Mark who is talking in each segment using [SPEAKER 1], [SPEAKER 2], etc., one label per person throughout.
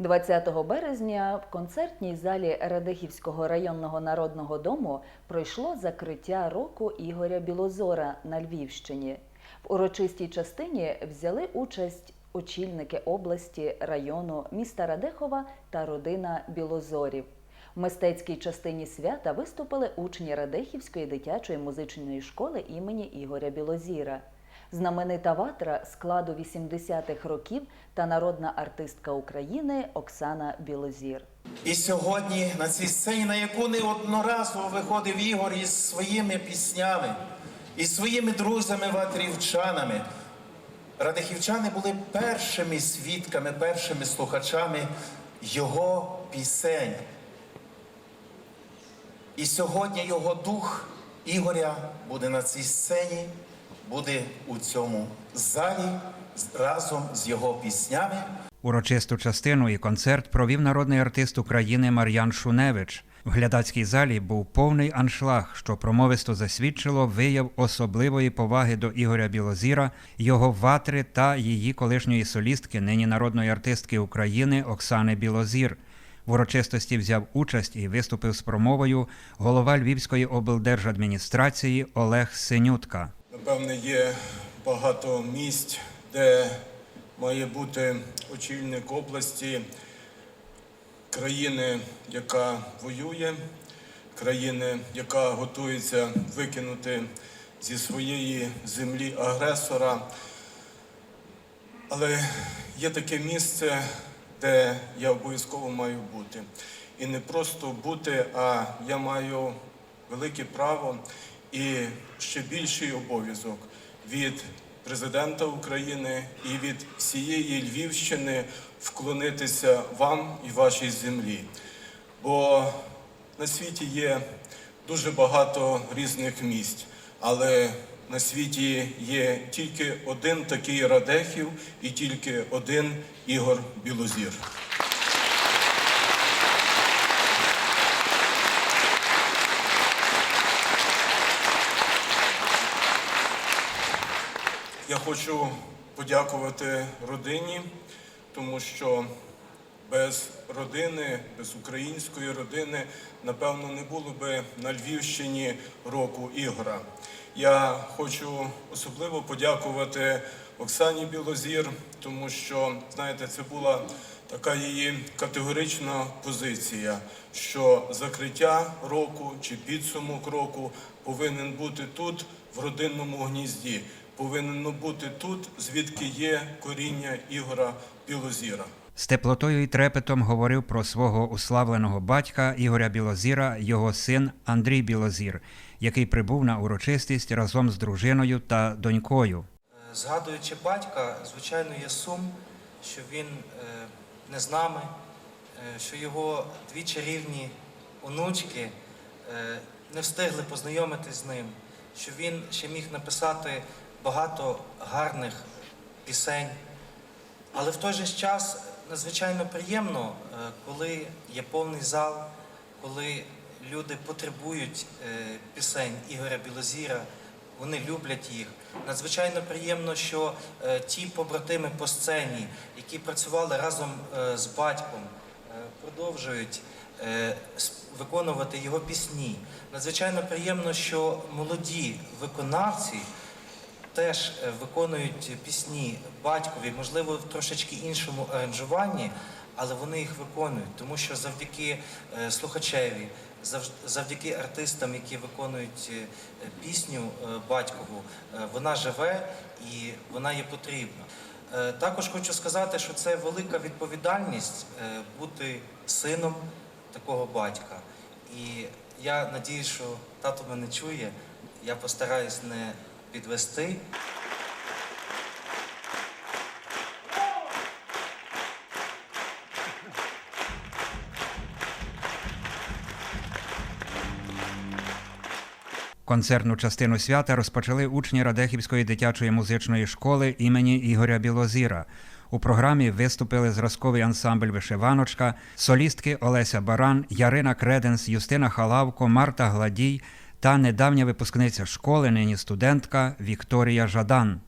[SPEAKER 1] 20 березня в концертній залі Радехівського районного народного дому пройшло закриття року Ігоря Білозора на Львівщині. В урочистій частині взяли участь очільники області, району, міста Радехова та родина Білозорів. В мистецькій частині свята виступили учні Радехівської дитячої музичної школи імені Ігоря Білозіра. Знаменита ватра складу 80-х років та народна артистка України Оксана Білозір.
[SPEAKER 2] І сьогодні на цій сцені, на яку неодноразово виходив Ігор із своїми піснями, із своїми друзями ватрівчанами. Радихівчани були першими свідками, першими слухачами його пісень. І сьогодні його дух Ігоря буде на цій сцені, буде у цьому залі разом з його піснями.
[SPEAKER 3] Урочисту частину і концерт провів народний артист України Мар'ян Шуневич. В глядацькій залі був повний аншлаг, що промовисто засвідчило вияв особливої поваги до Ігоря Білозіра, його ватри та її колишньої солістки, нині народної артистки України Оксани Білозір. В урочистості взяв участь і виступив з промовою голова Львівської облдержадміністрації Олег Синютка.
[SPEAKER 4] Напевне, є багато місць, де має бути очільник області країни, яка воює, країни, яка готується викинути зі своєї землі агресора. Але є таке місце, де я обов'язково маю бути. І не просто бути, а я маю велике право і ще більший обов'язок від президента України і від всієї Львівщини вклонитися вам і вашій землі. Бо на світі є дуже багато різних місць, але на світі є тільки один такий Радехів і тільки один Ігор Білозір. Я хочу подякувати родині, тому що без родини, без української родини, напевно, не було би на Львівщині року Ігора. Я хочу особливо подякувати Оксані Білозір, тому що, знаєте, це була така її категорична позиція, що закриття року чи підсумок року повинен бути тут, в родинному гнізді, повинен бути тут, звідки є коріння Ігора Білозіра.
[SPEAKER 3] З теплотою і трепетом говорив про свого уславленого батька Ігоря Білозіра, його син Андрій Білозір, який прибув на урочистість разом з дружиною та донькою.
[SPEAKER 5] Згадуючи батька, звичайно, є сум, що він е, не з нами, е, що його дві чарівні онучки е, не встигли познайомитись з ним, що він ще міг написати багато гарних пісень. Але в той же час надзвичайно приємно, е, коли є повний зал, коли люди потребують е, пісень Ігоря Білозіра, вони люблять їх. Надзвичайно приємно, що е, ті побратими по сцені, які працювали разом з батьком, продовжують виконувати його пісні. Надзвичайно приємно, що молоді виконавці теж е, виконують пісні батькові, можливо, в трошечки іншому аранжуванні, але вони їх виконують, тому що завдяки е, слухачеві, завдяки артистам, які виконують е, пісню батькову, вона живе і вона є потрібна. Також хочу сказати, що це велика відповідальність бути сином такого батька. І я надію, що тато мене чує. Я постараюсь не підвести.
[SPEAKER 3] Концертну частину свята розпочали учні Радехівської дитячої музичної школи імені Ігоря Білозіра. У програмі виступили зразковий ансамбль Вишиваночка, солістки Олеся Баран, Ярина Креденс, Юстина Халавко, Марта Гладій та недавня випускниця школи, нині студентка Вікторія Жадан.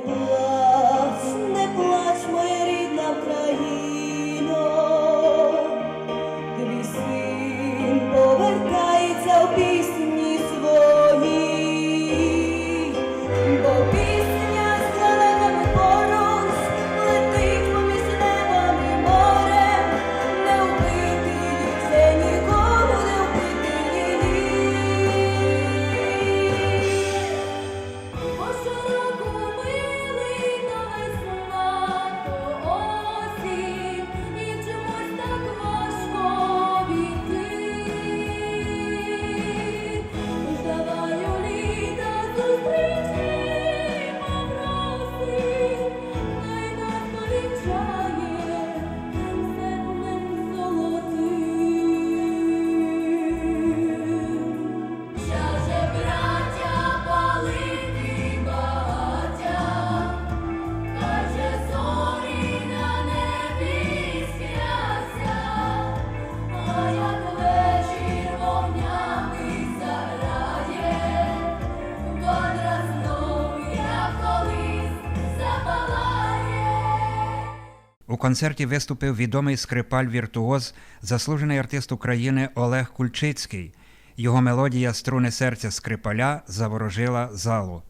[SPEAKER 6] Bible.
[SPEAKER 3] У концерті виступив відомий скрипаль віртуоз, заслужений артист України Олег Кульчицький. Його мелодія Струни серця скрипаля заворожила залу.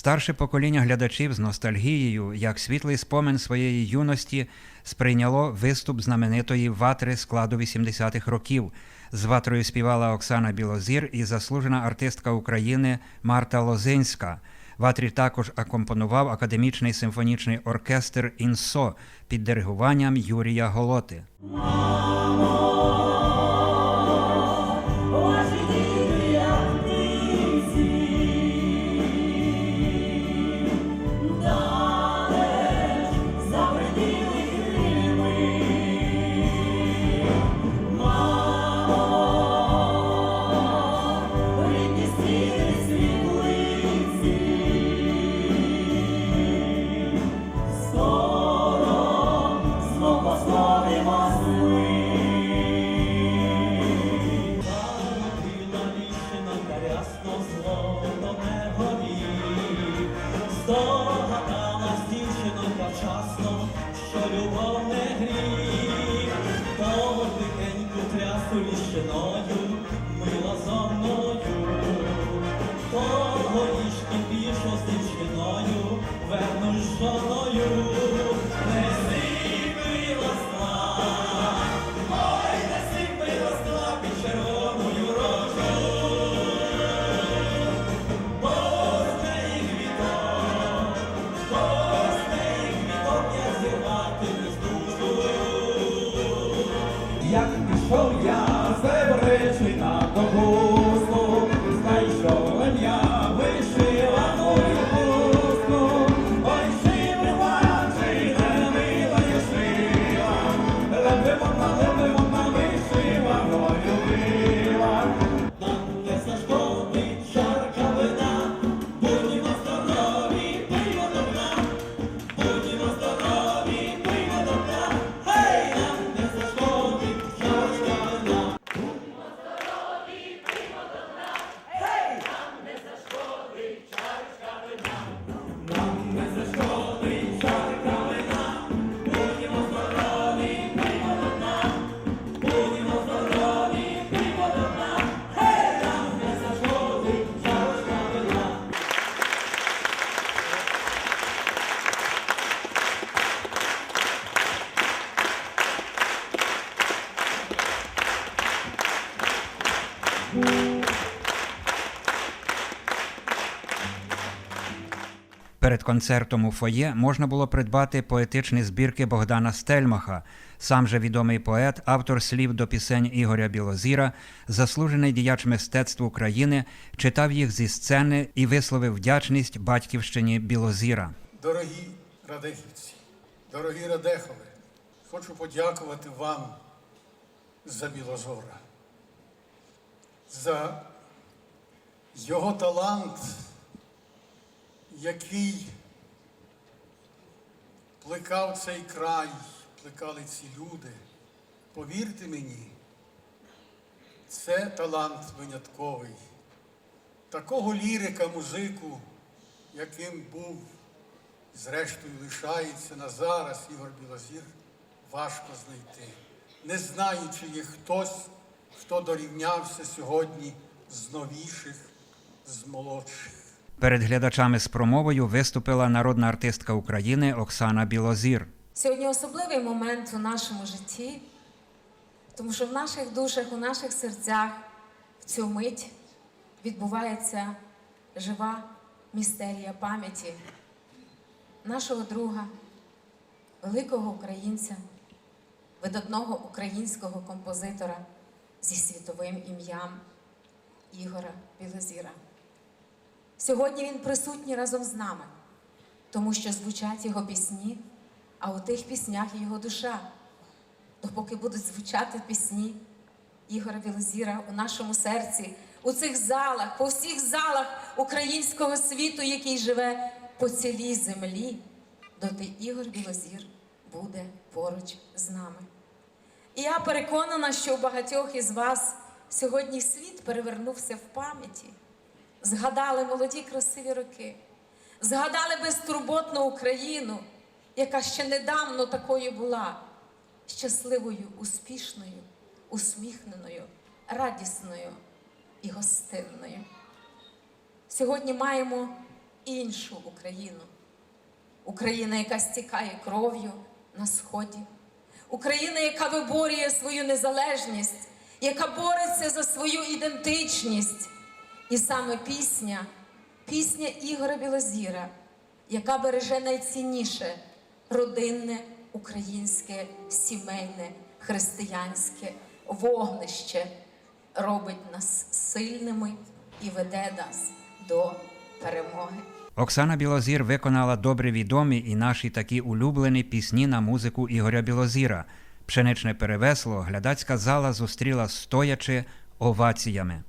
[SPEAKER 3] Старше покоління глядачів з ностальгією, як світлий спомин своєї юності, сприйняло виступ знаменитої ватри складу 80-х років. З ватрою співала Оксана Білозір і заслужена артистка України Марта Лозинська. Ватрі також акомпонував академічний симфонічний оркестр Інсо під диригуванням Юрія Голоти.
[SPEAKER 6] Здогадалась
[SPEAKER 3] Перед концертом у фоє можна було придбати поетичні збірки Богдана Стельмаха. Сам же відомий поет, автор слів до пісень Ігоря Білозіра, заслужений діяч мистецтв України, читав їх зі сцени і висловив вдячність батьківщині Білозіра.
[SPEAKER 7] Дорогі радехівці, дорогі радехове, хочу подякувати вам за Білозора, за його талант, який плекав цей край, плекали ці люди. Повірте мені, це талант винятковий. Такого лірика, музику, яким був зрештою лишається на зараз Ігор Білозір, важко знайти. Не знаю, чи є хтось, хто дорівнявся сьогодні з новіших, з молодших.
[SPEAKER 3] Перед глядачами з промовою виступила народна артистка України Оксана Білозір.
[SPEAKER 8] Сьогодні особливий момент у нашому житті, тому що в наших душах, у наших серцях в цю мить відбувається жива містерія пам'яті нашого друга, великого українця, видатного українського композитора зі світовим ім'ям Ігора Білозіра. Сьогодні він присутній разом з нами, тому що звучать його пісні, а у тих піснях його душа. Допоки будуть звучати пісні Ігора Білозіра у нашому серці, у цих залах, по всіх залах українського світу, який живе по цілій землі, доти Ігор Білозір буде поруч з нами. І я переконана, що у багатьох із вас сьогодні світ перевернувся в пам'яті. Згадали молоді красиві роки, згадали безтурботну Україну, яка ще недавно такою була щасливою, успішною, усміхненою, радісною і гостинною. Сьогодні маємо іншу Україну. Україна, яка стікає кров'ю на сході, Україна, яка виборює свою незалежність, яка бореться за свою ідентичність. І саме пісня, пісня Ігоря Білозіра, яка береже найцінніше родинне, українське, сімейне, християнське вогнище, робить нас сильними і веде нас до перемоги.
[SPEAKER 3] Оксана Білозір виконала добре відомі і наші такі улюблені пісні на музику Ігоря Білозіра. Пшеничне перевесло глядацька зала зустріла стоячи оваціями.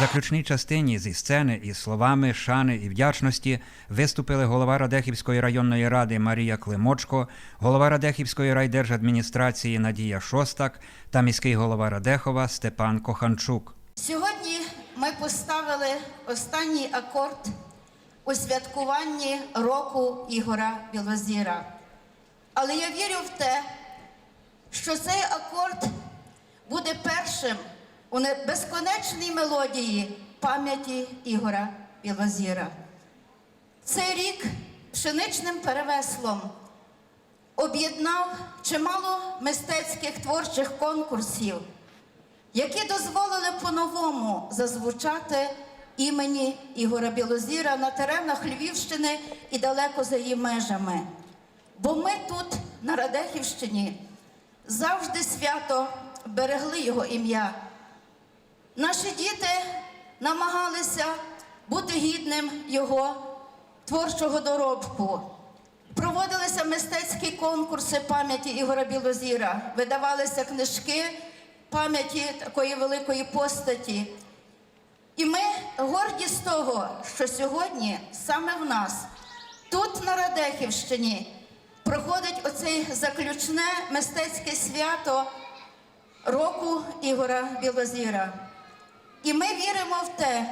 [SPEAKER 3] Заключній частині зі сцени із словами шани і вдячності виступили голова Радехівської районної ради Марія Климочко, голова Радехівської райдержадміністрації Надія Шостак та міський голова Радехова Степан Коханчук.
[SPEAKER 9] Сьогодні ми поставили останній акорд у святкуванні року Ігора Білозіра. Але я вірю в те, що цей акорд буде першим у не- безконечній мелодії пам'яті Ігора Білозіра. Цей рік пшеничним перевеслом об'єднав чимало мистецьких творчих конкурсів, які дозволили по-новому зазвучати імені Ігора Білозіра на теренах Львівщини і далеко за її межами. Бо ми тут, на Радехівщині, завжди свято берегли його ім'я. Наші діти намагалися бути гідним його творчого доробку. Проводилися мистецькі конкурси пам'яті Ігора Білозіра, видавалися книжки пам'яті такої великої постаті. І ми горді з того, що сьогодні саме в нас, тут на Радехівщині, проходить оце заключне мистецьке свято року Ігора Білозіра. І ми віримо в те,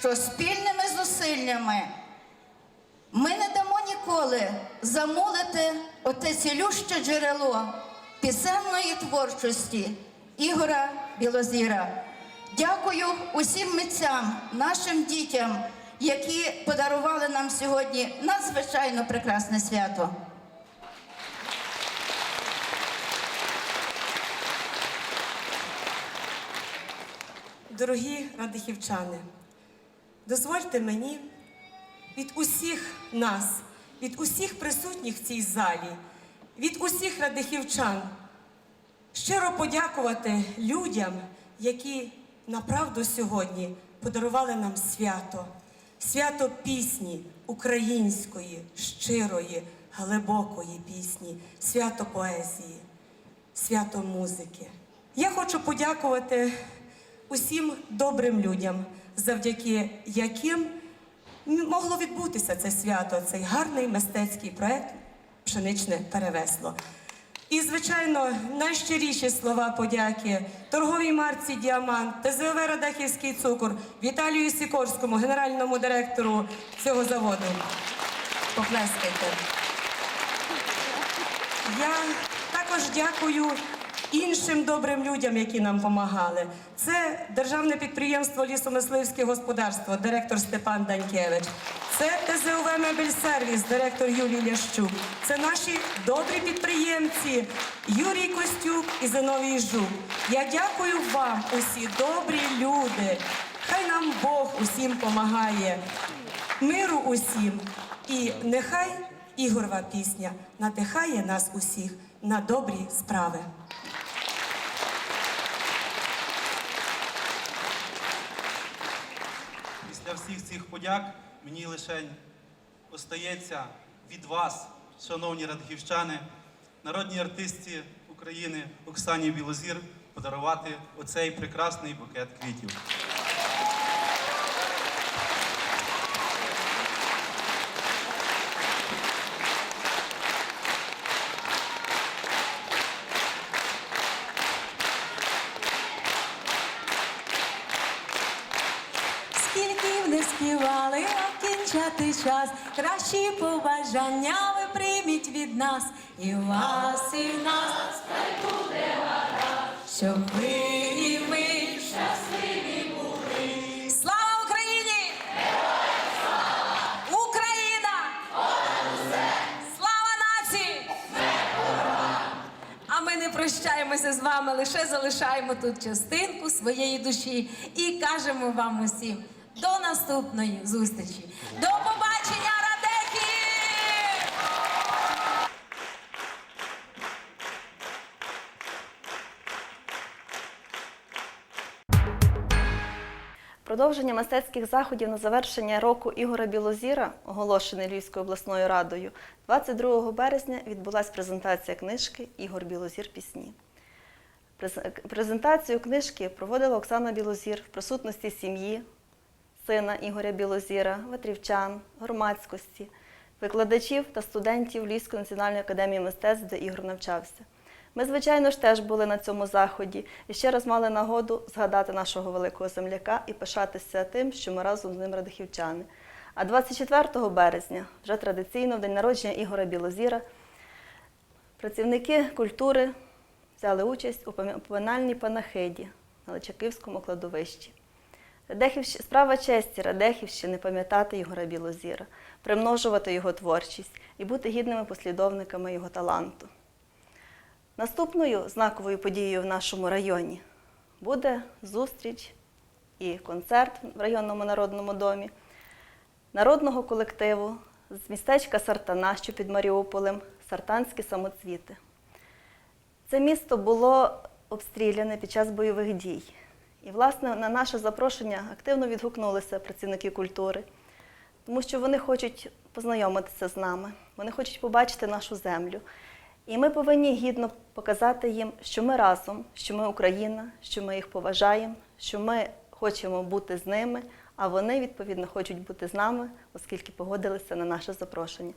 [SPEAKER 9] що спільними зусиллями ми не дамо ніколи замулити оте цілюще джерело пісенної творчості Ігора Білозіра. Дякую усім митцям, нашим дітям, які подарували нам сьогодні надзвичайно прекрасне свято.
[SPEAKER 10] Дорогі радихівчани, дозвольте мені від усіх нас, від усіх присутніх в цій залі, від усіх радихівчан щиро подякувати людям, які направду сьогодні подарували нам свято, свято пісні української, щирої, глибокої пісні, свято поезії, свято музики. Я хочу подякувати усім добрим людям, завдяки яким могло відбутися це свято, цей гарний мистецький проект Пшеничне перевесло. І, звичайно, найщиріші слова подяки торговій марці Діамант, ТЗОВ Радахівський цукор, Віталію Сікорському, генеральному директору цього заводу. Поплескайте. Я також дякую іншим добрим людям, які нам допомагали. Це державне підприємство Лісомисливське господарство, директор Степан Данькевич. Це ТЗУВ Мебельсервіс, директор Юлій Лящук. Це наші добрі підприємці Юрій Костюк і Зиновій Жук. Я дякую вам, усі добрі люди. Хай нам Бог усім помагає. Миру усім. І нехай Ігорова пісня надихає нас усіх на добрі справи.
[SPEAKER 11] Після всіх цих подяк мені лише остається від вас, шановні радгівщани, народній артистці України Оксані Білозір подарувати оцей прекрасний букет квітів.
[SPEAKER 12] Час, кращі побажання ви прийміть від нас, і вас, і нас, хай буде гаразд, щоб ви і ми щасливі були. Слава Україні! Україна! Слава нації! А ми не прощаємося з вами, лише залишаємо тут частинку своєї душі і кажемо вам усім до наступної зустрічі. До побачення,
[SPEAKER 13] Продовження мистецьких заходів на завершення року Ігора Білозіра, оголошений Львівською обласною радою, 22 березня відбулася презентація книжки Ігор Білозір Пісні. Презентацію книжки проводила Оксана Білозір в присутності сім'ї, сина Ігоря Білозіра, ватрівчан, громадськості, викладачів та студентів Львівської національної академії мистецтв, де Ігор навчався. Ми, звичайно ж, теж були на цьому заході і ще раз мали нагоду згадати нашого великого земляка і пишатися тим, що ми разом з ним радихівчани. А 24 березня, вже традиційно, в день народження Ігора Білозіра, працівники культури взяли участь у поминальній панахиді на Личаківському кладовищі. Радехівщ... Справа честі Радехівщини пам'ятати Ігора Білозіра, примножувати його творчість і бути гідними послідовниками його таланту. Наступною знаковою подією в нашому районі буде зустріч і концерт в районному народному домі народного колективу з містечка Сартана, що під Маріуполем, Сартанські самоцвіти. Це місто було обстріляне під час бойових дій. І, власне, на наше запрошення активно відгукнулися працівники культури, тому що вони хочуть познайомитися з нами, вони хочуть побачити нашу землю. І ми повинні гідно показати їм, що ми разом, що ми Україна, що ми їх поважаємо, що ми хочемо бути з ними, а вони, відповідно, хочуть бути з нами, оскільки погодилися на наше запрошення.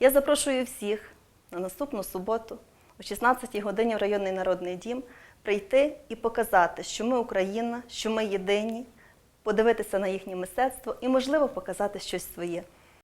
[SPEAKER 13] Я запрошую всіх на наступну суботу о 16 годині в районний народний дім прийти і показати, що ми Україна, що ми єдині, подивитися на їхнє мистецтво і, можливо, показати щось своє.